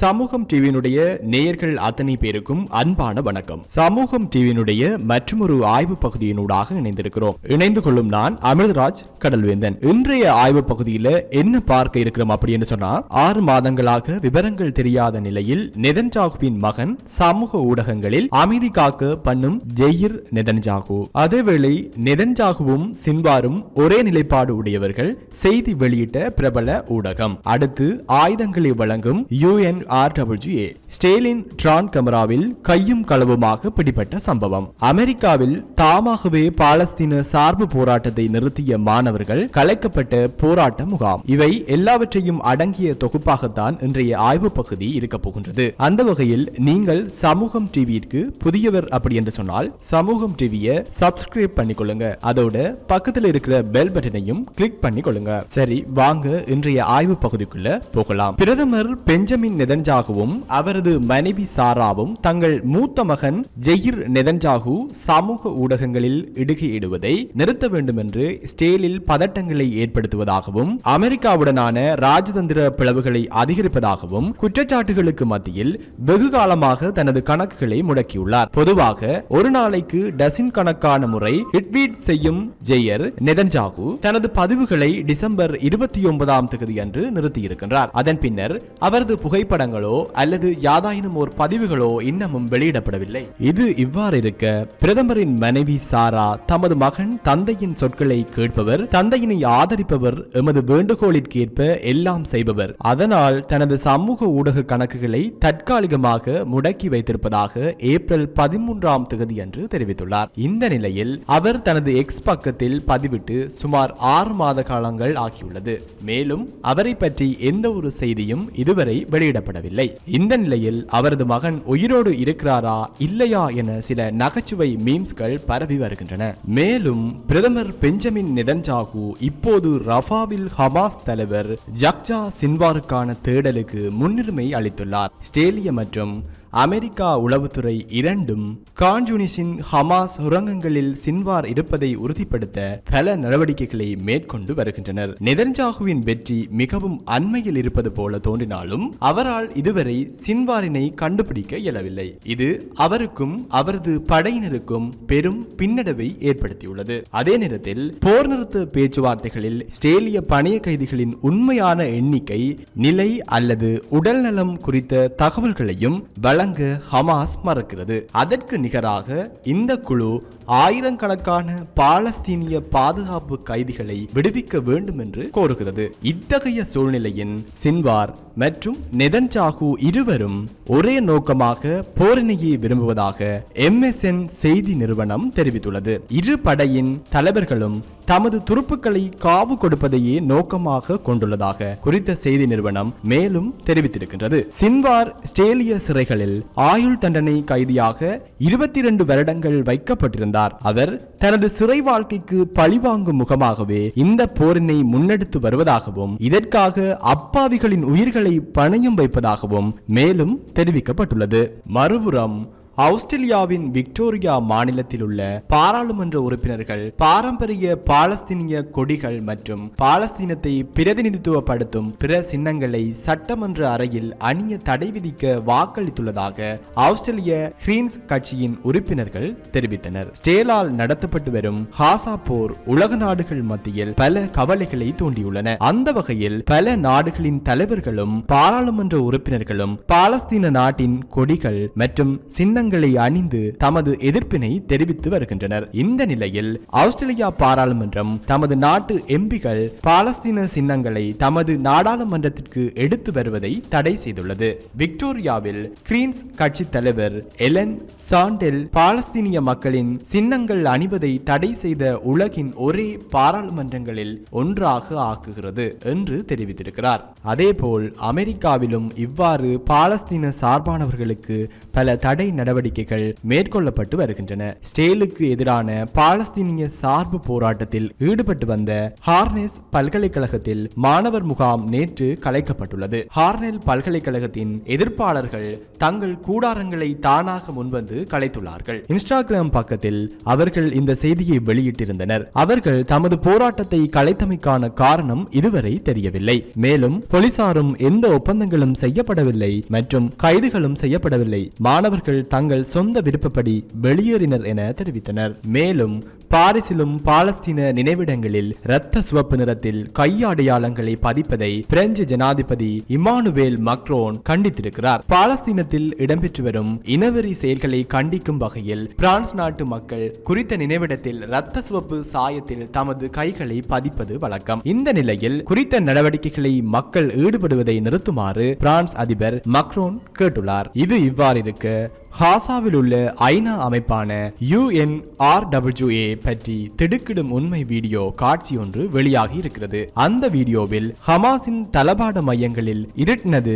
சமூகம் டிவியினுடைய நேயர்கள் அத்தனை பேருக்கும் அன்பான வணக்கம். சமூகம் டிவியினுடைய மற்றொரு ஆய்வு பகுதியினூடாக இணைந்திருக்கிறோம். இணைந்து கொள்ளும் நான் அமிர்தராஜ் கடல்வேந்தன். இன்றைய ஆய்வு பகுதியில என்ன பார்க்க இருக்கிறோம் அப்படின்னு சொன்னா ஆறு மாதங்களாக விவரங்கள் தெரியாத நிலையில் நெதன்ஜாகுவின் மகன் சமூக ஊடகங்களில் அமைதி காக்க பண்ணும் ஜெயிர் நெதன்ஜாகு. அதேவேளை நெதன்ஜாகுவும் சின்வாரும் ஒரே நிலைப்பாடு உடையவர்கள் செய்தி வெளியிட்ட பிரபல ஊடகம். அடுத்து ஆயுதங்களை வழங்கும் யூஎன் ஆர்டபிள்யூஏ ஸ்டேலின் ட்ரான் கமராவில் கையும் களவுமாக பிடிபட்ட சம்பவம். அமெரிக்காவில் தாமாகவே பாலஸ்தீன சார்பு போராட்டத்தை நிறுத்திய மாணவர்கள் கலைக்கப்பட்ட போராட்ட முகாம். இவை எல்லாவற்றையும் அடங்கிய தொகுப்பாகத்தான் இன்றைய ஆய்வு பகுதி இருக்க போகின்றது. அந்த வகையில் நீங்கள் சமூகம் டிவிக்கு புதியவர் அப்படி என்று சொன்னால் சமூகம் டிவியை சப்ஸ்கிரைப் பண்ணிக்கொள்ளுங்க. அதோட பக்கத்தில் இருக்கிற பெல் பட்டனையும் கிளிக் பண்ணிக்கொள்ளுங்க. சரி வாங்க இன்றைய ஆய்வு பகுதிக்குள்ள போகலாம். பிரதமர் பெஞ்சமின் நெதன்ஜாகுவும் அவரது மனைவி சாராவும் தங்கள் மூத்த மகன் ஜெயிர் நெதன்ஜாகு சமூக ஊடகங்களில் இடுகையிடுவதை நிறுத்த வேண்டும் என்று ஸ்டேலில் பதட்டங்களை ஏற்படுத்துவதாகவும் அமெரிக்காவுடனான ராஜதந்திர பிளவுகளை அதிகரிப்பதாகவும் குற்றச்சாட்டுகளுக்கு மத்தியில் வெகு காலமாக தனது கணக்குகளை முடக்கியுள்ளார். பொதுவாக ஒரு நாளைக்கு டசின் கணக்கான முறை ட்வீட் செய்யும் ஜெயர் நெதன்ஜாகு தனது பதிவுகளை டிசம்பர் இருபத்தி ஒன்பதாம் தேதி அன்று நிறுத்தியிருக்கின்றார். அதன் பின்னர் அவரது புகைப்படங்கள் அல்லது யாதாயினும் ஒரு பதிவுகளோ இன்னமும் வெளியிடப்படவில்லை. இது இவ்வாறு இருக்க பிரதமரின் மனைவி சாரா தமது மகன் தந்தையின் சொற்களை கேட்பவர் தந்தையினை ஆதரிப்பவர் எமது வேண்டுகோளிற்கேற்ப எல்லாம் செய்பவர். அதனால் தனது சமூக ஊடக கணக்குகளை தற்காலிகமாக முடக்கி வைத்திருப்பதாக ஏப்ரல் பதிமூன்றாம் தேதி அன்று தெரிவித்துள்ளார். இந்த நிலையில் அவர் தனது எக்ஸ் பக்கத்தில் பதிவிட்டு சுமார் ஆறு மாத காலங்கள் ஆகியுள்ளது. மேலும் அவரை பற்றி எந்த ஒரு செய்தியும் இதுவரை வெளியிடப்படவில்லை. இந்த நிலையில் அவரது மகன் உயிரோடு இருக்கிறாரா இல்லையா என சில நகைச்சுவை மீம்ஸ்கள் பரவி வருகின்றன. மேலும் பிரதமர் பெஞ்சமின் நெதன்ஜாகு இப்போது ரஃபாவில் ஹமாஸ் தலைவர் ஜக்ஜா சின்வாருக்கான தேடலுக்கு முன்னுரிமை அளித்துள்ளார். ஸ்டேலிய மற்றும் அமெரிக்கா உளவுத்துறை இரண்டும் கான்ஜூனிஸின் ஹமாஸ் சுரங்கங்களில் சின்வார் இருப்பதை உறுதிப்படுத்த பல நடவடிக்கைகளை மேற்கொண்டு வருகின்றனர். நெதன்ஜாகுவின் வெற்றி மிகவும் அண்மையில் இருப்பது போல தோன்றினாலும் அவரால் இதுவரை சின்வாரினை கண்டுபிடிக்க இயலவில்லை. இது அவருக்கும் அவரது படையினருக்கும் பெரும் பின்னடைவை ஏற்படுத்தியுள்ளது. அதே நேரத்தில் போர் நிறுத்த பேச்சுவார்த்தைகளில் ஸ்டேலிய பணிய கைதிகளின் உண்மையான எண்ணிக்கை நிலை அல்லது உடல்நலம் குறித்த தகவல்களையும் வழங்க ஹமாஸ் மறுக்கிறது. அதற்கு நிகராக இந்த குழு ஆயிரக்கணக்கான பாலஸ்தீனிய பாதுகாப்பு கைதிகளை விடுவிக்க வேண்டும் என்று கோருகிறது. இத்தகைய சூழ்நிலையின் சின்வார் மற்றும் நெதன்சாகு இருவரும் ஒரே நோக்கமாக போரினையே விரும்புவதாக எம்எஸ்என் செய்தி நிறுவனம் தெரிவித்துள்ளது. இரு படையின் தலைவர்களும் தமது துருப்புக்களை காவு கொடுப்பதையே நோக்கமாக கொண்டுள்ளதாக குறித்த செய்தி நிறுவனம் மேலும் தெரிவித்திருக்கின்றது. சின்வார் ஸ்டேலிய சிறைகளில் ஆயுள் தண்டனை கைதியாக இருபத்தி இரண்டு வருடங்கள் வைக்கப்பட்டிருந்தார். அவர் தனது சிறை வாழ்க்கைக்கு பழிவாங்கும் முகமாகவே இந்த போரினை முன்னெடுத்து வருவதாகவும் இதற்காக அப்பாவிகளின் உயிர்களை பணையும் வைப்பதாகவும் மேலும் தெரிவிக்கப்பட்டுள்ளது. மறுபுறம் ஆஸ்திரேலியாவின் விக்டோரியா மாநிலத்தில் உள்ள பாராளுமன்ற உறுப்பினர்கள் பாரம்பரிய பாலஸ்தீனிய கொடிகள் மற்றும் பாலஸ்தீனத்தை பிரதிநிதித்துவப்படுத்தும் பிற சின்னங்களை சட்டமன்ற அறையில் அணிய தடை விதிக்க வாக்களித்துள்ளதாக ஆஸ்திரேலிய கிரீன்ஸ் கட்சியின் உறுப்பினர்கள் தெரிவித்தனர். ஸ்டேலால் நடத்தப்பட்டு வரும் ஹாசா போர் உலக நாடுகள் மத்தியில் பல கவலைகளை தூண்டியுள்ளன. அந்த வகையில் பல நாடுகளின் தலைவர்களும் பாராளுமன்ற உறுப்பினர்களும் பாலஸ்தீன நாட்டின் கொடிகள் மற்றும் சின்னங்கள் அணிந்து தமது எதிர்ப்பினை தெரிவித்து வருகின்றனர். இந்த நிலையில் ஆஸ்திரேலியா பாராளுமன்றம் தமது நாட்டு எம்பிகள் பாலஸ்தீன சின்னங்களை தமது நாடாளுமன்றத்திற்கு எடுத்து வருவதை தடை செய்துள்ளது. விக்டோரியாவில் கிரீன்ஸ் கட்சி தலைவர் எலன் சாண்டெல் பாலஸ்தீனிய மக்களின் சின்னங்கள் அணிவதை தடை செய்த உலகின் ஒரே பாராளுமன்றங்களில் ஒன்றாக ஆக்குகிறது என்று தெரிவித்திருக்கிறார். அதேபோல் அமெரிக்காவிலும் இவ்வாறு பாலஸ்தீன சார்பானவர்களுக்கு பல தடை நடவடிக்கை நடவடிக்கைகள் மேற்கொள்ளப்பட்டு வருகின்றன. ஸ்டேலுக்கு எதிரான பாலஸ்தீனிய சார்பு போராட்டத்தில் ஈடுபட்டு வந்த ஹார்னேஸ் பல்கலைக்கழகத்தில் மாணவர் முகாம் நேற்று கலைக்கப்பட்டுள்ளது. ஹார்னெல் பல்கலைக்கழகத்தின் எதிர்ப்பாளர்கள் தங்கள் கூடாரங்களை தானாக முன்வந்து கலைத்துள்ளார்கள். இன்ஸ்டாகிராம் பக்கத்தில் அவர்கள் இந்த செய்தியை வெளியிட்டிருந்தனர். அவர்கள் தமது போராட்டத்தை கலைத்தமைக்கான காரணம் இதுவரை தெரியவில்லை. மேலும் போலீசாரும் எந்த ஒப்பந்தங்களும் செய்யப்படவில்லை மற்றும் கைதுகளும் செய்யப்படவில்லை. மாணவர்கள் தங்கள் சொந்த விருப்பப்படி வெளியேறினர் என தெரிவித்தனர். மேலும் பாரிசிலும் பாலஸ்தீன நினைவிடங்களில் இரத்த சிவப்பு நிறத்தில் கையாடையாளங்களை பதிப்பதை பிரெஞ்சு ஜனாதிபதி இமானுவேல் மக்ரோன் கண்டித்திருக்கிறார். பாலஸ்தீனத்தில் இடம்பெற்று வரும் இனவெறி செயல்களை கண்டிக்கும் வகையில் பிரான்ஸ் நாட்டு மக்கள் குறித்த நினைவிடத்தில் இரத்த சிவப்பு சாயத்தில் தமது கைகளை பதிப்பது வழக்கம். இந்த நிலையில் குறித்த நடவடிக்கைகளை மக்கள் ஈடுபடுவதை நிறுத்துமாறு பிரான்ஸ் அதிபர் மக்ரோன் கேட்டுள்ளார். இது இவ்வாறு இருக்க ஹாசாவில் உள்ள ஐநா அமைப்பான யுஎன்ஆர்டபிள்யூஏ பற்றி திடுக்கிடும் உண்மை வீடியோ காட்சி ஒன்று வெளியாகி இருக்கிறது. அந்த வீடியோவில் ஹமாஸின் தளபாட மையங்களில் இருட்டினது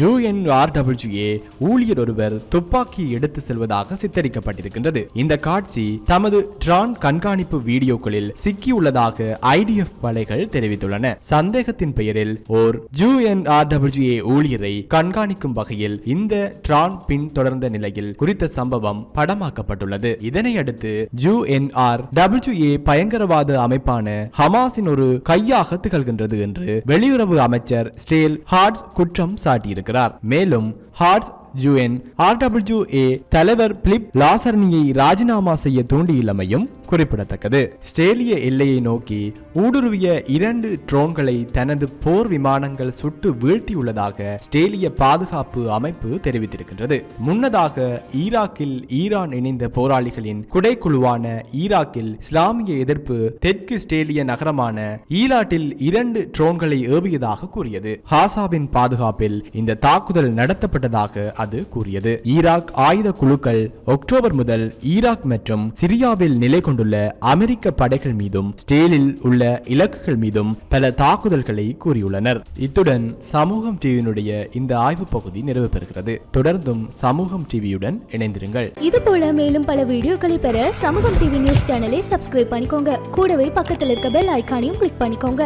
யுஎன்ஆர்டபிள்யூஏ ஊழியர் ஒருவர் துப்பாக்கி எடுத்து செல்வதாக சித்தரிக்கப்பட்டிருக்கின்றது. இந்த காட்சி தமது ட்ரான் கண்காணிப்பு வீடியோக்களில் சிக்கியுள்ளதாக ஐடிஎஃப் படைகள் தெரிவித்துள்ளன. சந்தேகத்தின் பெயரில் ஓர் யுஎன்ஆர்டபிள்யூஏ ஊழியரை கண்காணிக்கும் வகையில் இந்த ட்ரான் பின் தொடர்ந்த நிலை நிலையில் குறித்த சம்பவம் படமாக்கப்பட்டுள்ளது. இதனை அடுத்து டபிள்யூ டபிள்யூஏ பயங்கரவாத அமைப்பான ஹமாஸின் ஒரு கையாக திகழ்கின்றது என்று வெளியுறவு அமைச்சர் ஸ்டேல் ஹார்ட்ஸ் குற்றம் சாட்டியிருக்கிறார். மேலும் ஹார்ட்ஸ் யுஎன் ஆர்டபிள்யூஏ தலைவர் பிலிப் லாசர்னியை ராஜினாமா செய்ய தூண்டியுள்ளமையும் குறிப்பிடத்தக்கது. ஸ்டேலிய எல்லையை நோக்கி ஊடுருவிய இரண்டு ட்ரோன்களை தனது போர் விமானங்கள் சுட்டு வீழ்த்தியுள்ளதாக ஸ்டேலிய பாதுகாப்பு அமைப்பு தெரிவித்திருக்கின்றது. முன்னதாக ஈராக்கில் ஈரான் இணைந்த போராளிகளின் குடைக்குழுவான ஈராக்கில் இஸ்லாமிய எதிர்ப்பு தெற்கு ஸ்டேலிய நகரமான ஈலாட்டில் இரண்டு ட்ரோன்களை ஏவியதாக கூறியது. ஹாசாவின் பாதுகாப்பில் இந்த தாக்குதல் நடத்தப்பட்டதாக அது கூறியது. ஈராக் ஆயுத குழுக்கள் அக்டோபர் முதல் ஈராக் மற்றும் சிரியாவில் நிலை கொண்டுள்ள அமெரிக்க படைகள் மீதும் ஸ்டேலில் உள்ள இலக்குகள் மீதும் பல தாக்குதல்களை கூறியுள்ளனர். இத்துடன் சமூகம் டிவியினுடைய இந்த ஆய்வு பகுதி நிறைவு பெறுகிறது தொடர்ந்தும் சமூகம் டிவியுடன் இணைந்திருங்கள். இது போல மேலும் பல வீடியோக்களை பெற சமூகம் டிவி நியூஸ் சேனலை சப்ஸ்கிரைப் பண்ணிக்கோங்க. கூடவே பக்கத்தில் இருக்க பெல் ஐக்கானையும் கிளிக் பண்ணிக்கோங்க.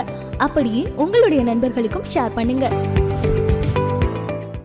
அப்படியே உங்களுடைய நண்பர்களுக்கும் ஷேர் பண்ணுங்க.